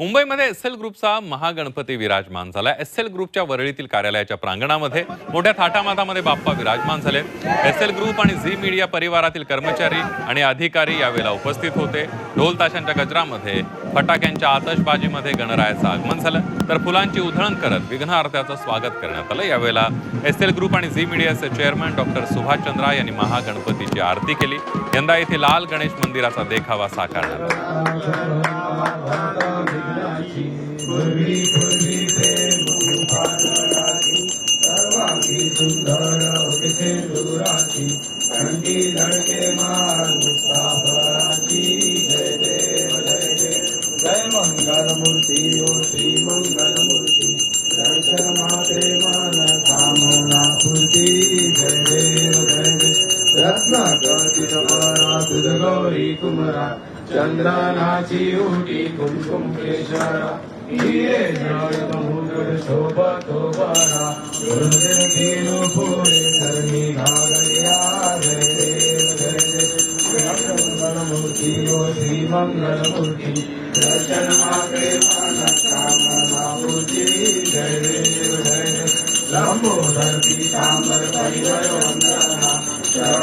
मुंबईमध्ये S L ग्रुपचा महागणपती विराजमान झाला एस एल ग्रुपच्या वरळीतील कार्यालयाच्या प्रांगणामध्ये मोठ्या थाटामाटामध्ये बाप्पा विराजमान झाले. एस एल ग्रुप आणि झी मीडिया परिवारातील कर्मचारी आणि अधिकारी यावेळेला उपस्थित होते. ढोल ताशांच्या गजरामध्ये फटाक्यांच्या आतषबाजीमध्ये गणरायाचं आगमन झालं. तर फुलांची उधळण करत विघ्नहर्त्याचं स्वागत करण्यात आलं. यावेळेला एस एल ग्रुप आणि झी मीडियाचे चेअरमन डॉक्टर सुभाष चंद्रा यांनी महागणपतीची आरती केली. यंदा येथे लाल गणेश मंदिराचा देखावा साकारण्यात आला. पूर्वी पूर्वी सर्वांगी सुंदर उठते दुराची थंडी लडके मार मुक्तापराची जय देव जय देव. जय मंगल मूर्ती ओ श्री मंगल मूर्ती दर्शन माते मन कामना पूर्ती जय देव जय देव. रत्न गौरी कुमरा चंदनाची उटी कुमकुम केशरा. हिरे जळत मुकुट शोभतो बरा गुरुदेव केलो पुरे जय देव जय देव मंगल ओ श्री मंगल मूर्ती दर्शन मात्रे मन कामना पूर्ती जय देव जय देव. लंबोदर पीतांबर परिवर वंदना.